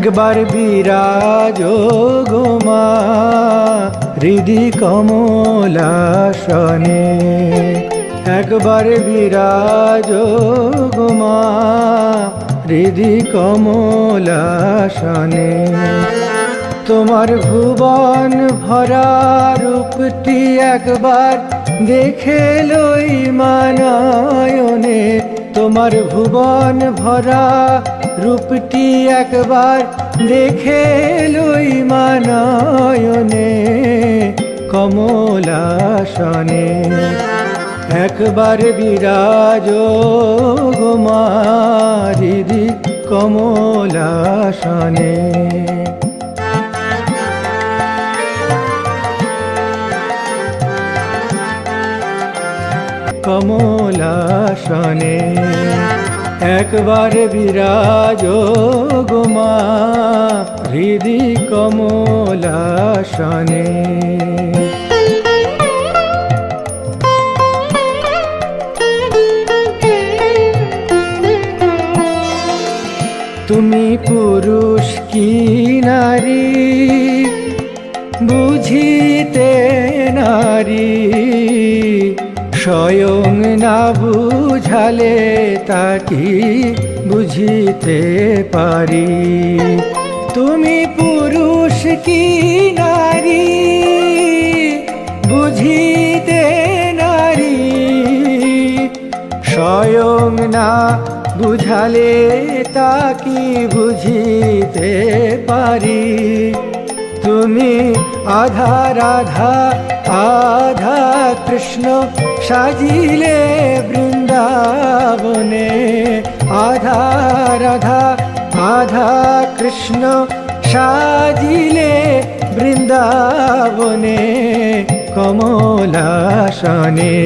একবার বিরাজ গোমা হৃদি কমলাসনে। একবার বিরাজ গোমা হৃদি কমলাসনে। তোমার ভুবন ভরা রূপটি একবার দেখে লই মানায়নে। তোমার ভুবন ভরা রূপটি একবার দেখে লই মানায়নে কমলাসনে। একবার বিরাজ গোমারিদি কমলাসনে। কমলাসনে একবার বিরাজ গোমা হৃদি কমলাসনে। তুমি পুরুষ কি নারী? বুঝিতে নারী। স্বয়ং না বুঝালে তা কি বুঝিতে পারি? তুমি পুরুষ কি নারী? বুঝিতে নারী। স্বয়ং না বুঝালে তা কি বুঝিতে পারি? তুমি আধা রাধা, আধা কৃষ্ণ সাজিলে বৃন্দাবনে। আধা রাধা, আধা কৃষ্ণ সাজিলে বৃন্দাবনে কমলাসনে।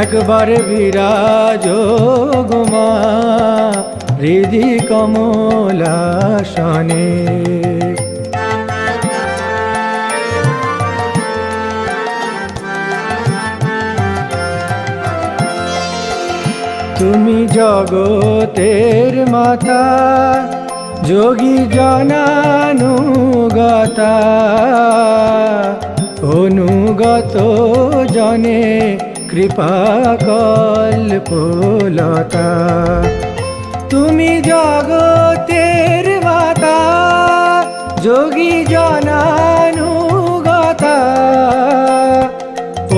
একবার বিরাজ গোমা, হৃদি কমলাসনে। তুমি জগতের মাতা, যোগী জনানুগতা, অনুগত জনে কৃপা কল্পলতা। তুমি জগতের মাতা, যোগী জনানুগতা,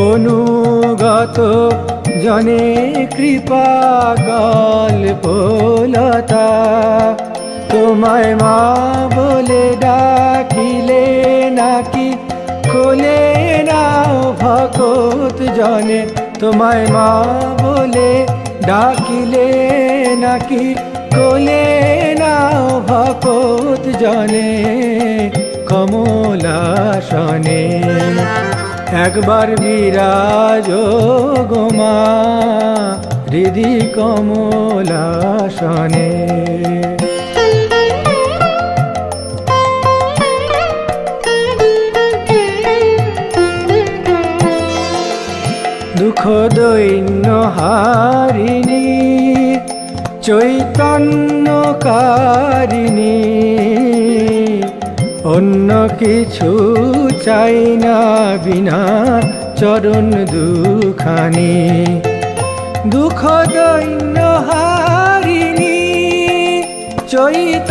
অনুগত জনে কৃপা গল্পলতা তোমায় মা বলে ডাকিলে নাকি? কোলে নাও ভকত জনে, তোমায় মা বলে ডাকিলে নাকি? কোলে নাও ভকত জনে, কমলাসনে। একবার বিরাজ গোমা হৃদি কমলাসনে। দুঃখ দৈন্য হারিণী চৈতন্যকারিণী অন্য কিছু চাই না বিনা চরণ দুখানি। দুঃখ দৈন্য হারিণী চৈতন্যকারিণী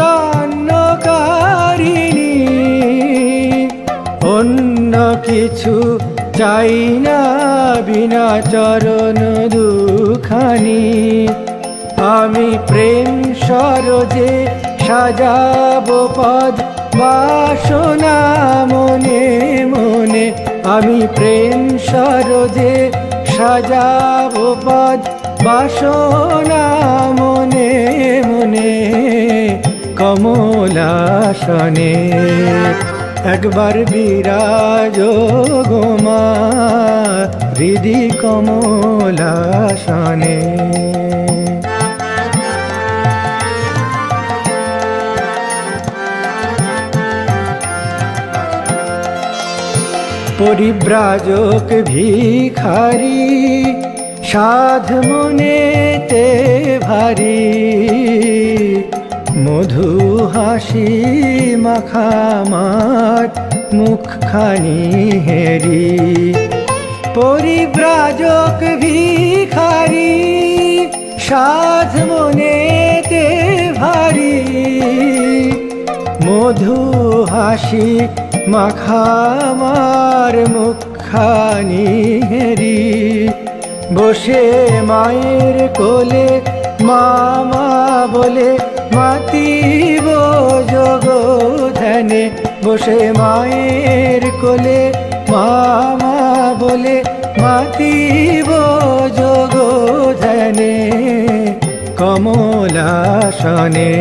অন্য কিছু চাই না বিনা চরণ দুখানি। আমি প্রেম সরজে সাজাব পদ বাসনা মনে মনে আমি প্রেম সরজে সাজাব পদ। বাসনা মনে মনে কমলাসনে একবার বিরাজ গোমা হৃদি কমলাসনে। পরিব্রাজক ভিখারি, সাধ মনেতে ভারী। মধু হাসি মাখামার মুখখানি হেরি। পরিব্রাজক ভিখারি, সাধ মনেতে ভারী। মধু হাসি মাখামার মুখানি হেরি। বসে মায়ের কোলে মামা বলে, মাতিব যোগ ধ্যানে বসে মায়ের কোলে মামা বলে, মাতিব যোগ ধ্যানে কমলাসনে।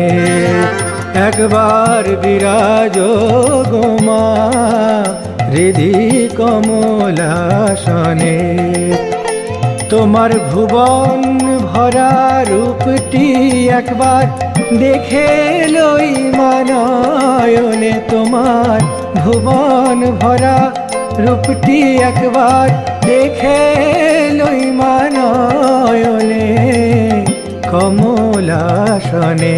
একবার বিরাজ গোমা, হৃদি কমলাসনে। তোমার ভুবন ভরা রূপটি একবার দেখে লই মানয়নে। তোমার ভুবন ভরা রূপটি একবার দেখে লই মানয়নে। কমলাসনে।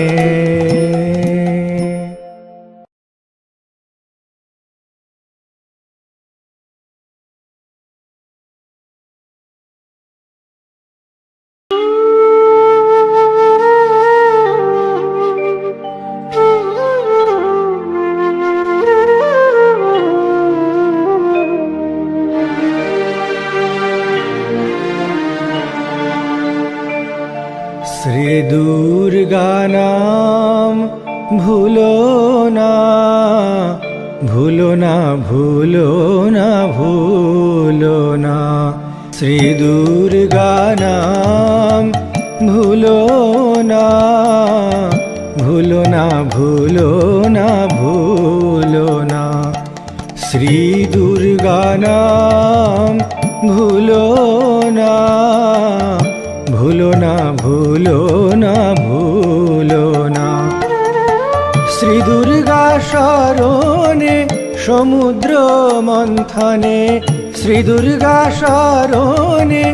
শ্রী দুর্গা নাম, ভুলো না ভুলো না ভুলো না ভুলো না। শ্রী দুর্গা নাম, ভুলো না ভুলো না ভুলো না ভুলো না। শ্রী দুর্গা নাম, ভুলো শ্রী দুর্গা শরণে, সমুদ্র মন্থনে। শ্রী দুর্গা শরণে,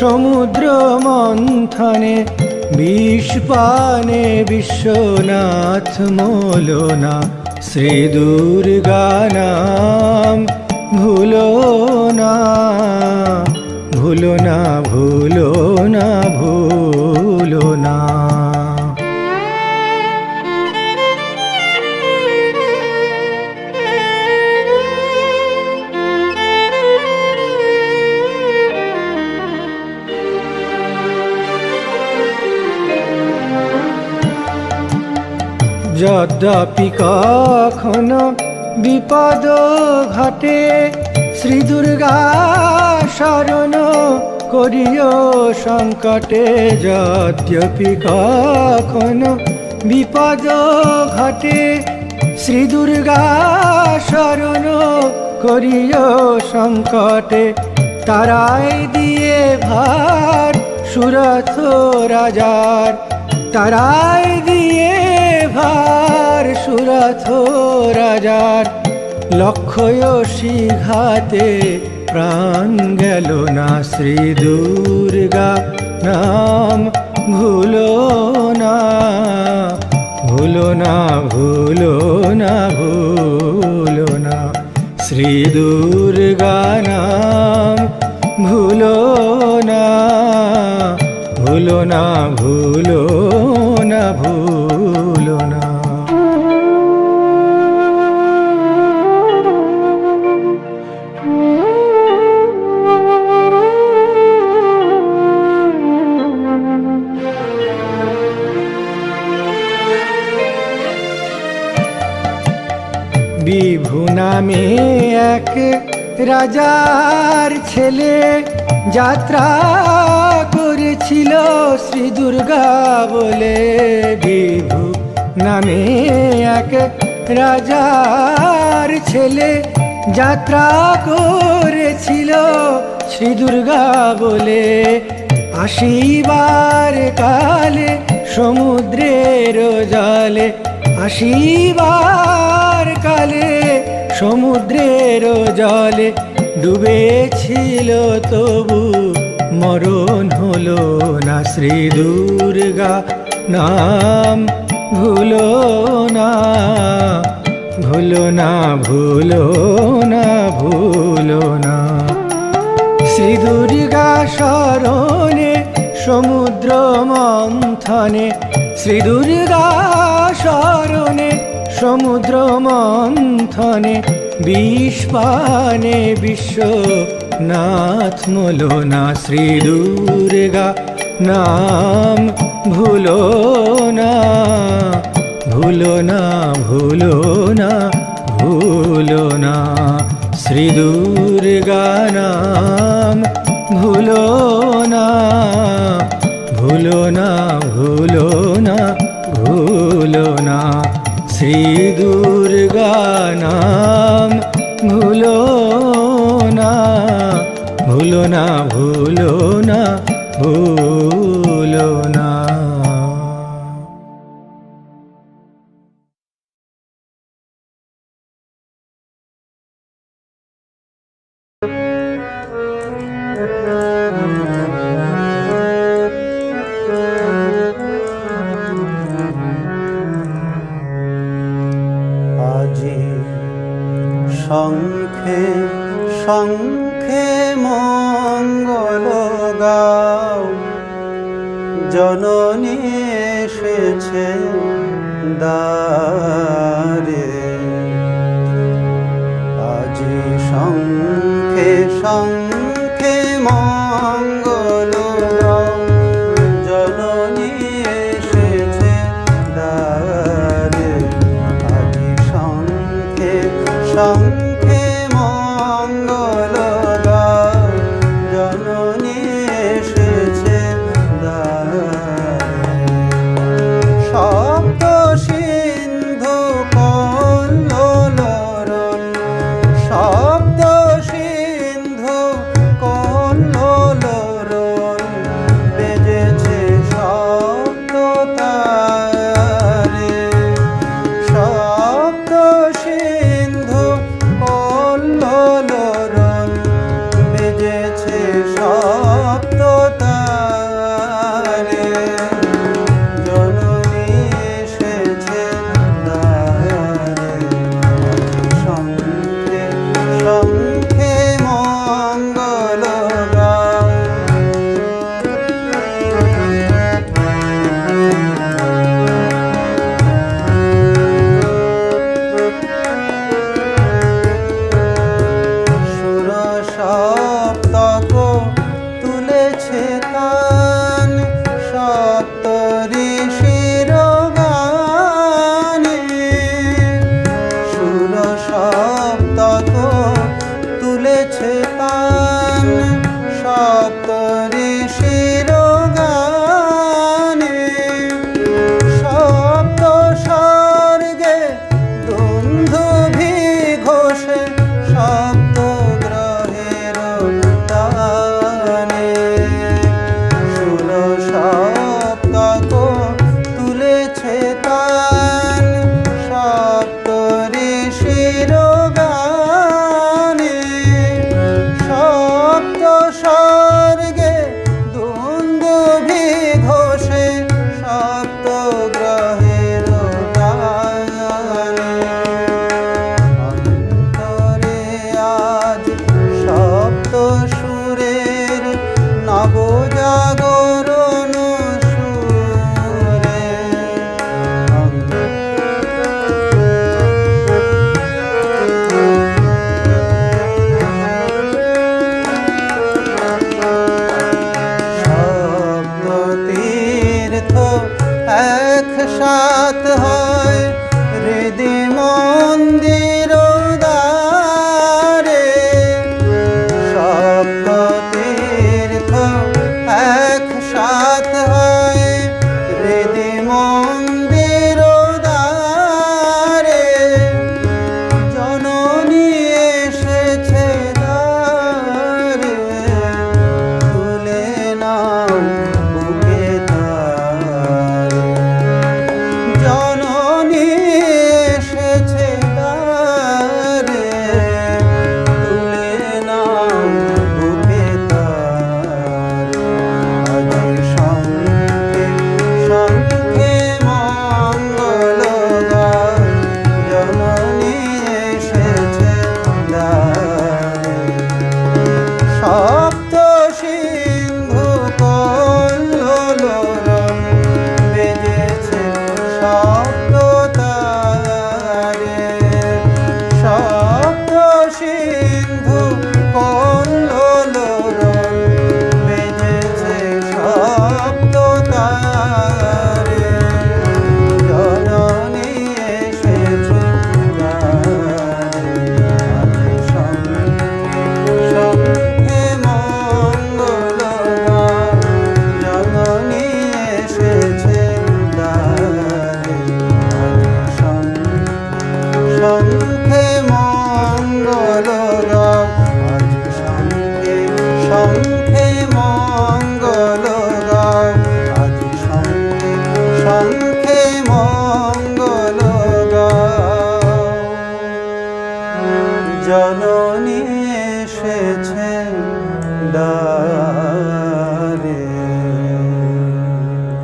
সমুদ্র মন্থনে। বিষ পানে বিশ্বনাথ মোলনা, শ্রী দুর্গা নাম ভুলো না ভুলো না ভুলো না ভুলো না। যদ্যপি কখনো বিপদ ঘটে, শ্রী দুর্গা শরণ করিও সংকটে। যদ্যপি কখনো বিপদ ঘটে, শ্রী দুর্গা শরণ করিও সংকটে। তারাই দিয়ে ভার সুরথ রাজার, তারাই দিয়ে ভার সুরথ রাজার লক্ষ্যয়সী ঘাতে প্রাণ গেল না শ্রী দুর্গা নাম ভুলো না ভুলো না ভুলো না ভুলো না। শ্রী দুর্গা নাম ভুলো না ভুলো না ভুলো না, ভুলো এক রাজার ছেলে যাত্রা করেছিল শ্রী দুর্গা বলে বিভু নামে এক রাজার ছেলে যাত্রা করেছিল শ্রী দুর্গা বলে। আসিবার কালে সমুদ্রের জলে আসিবার কালে সমুদ্রের জলে ডুবেছিল তবু মরণ হলো না। শ্রী দুর্গা নাম ভুলো না ভুলো না ভুলো না ভুলো না। শ্রী দুর্গা শরণে, সমুদ্র মন্থনে শ্রী দুর্গা শরণে সমুদ্র মন্থনে বিষপানে বিশ্ব নাথ মলো না শ্রী দুর্গা নাম ভুলো না ভুলো না ভুলো না ভুলো না। শ্রী দুর্গা নাম ভুলো শ্রী দুর্গা নাম ভুলো না ভুলো না ভুলো না ভুলো না। এসেছে দারে আজি শঙ্খে শঙ্খে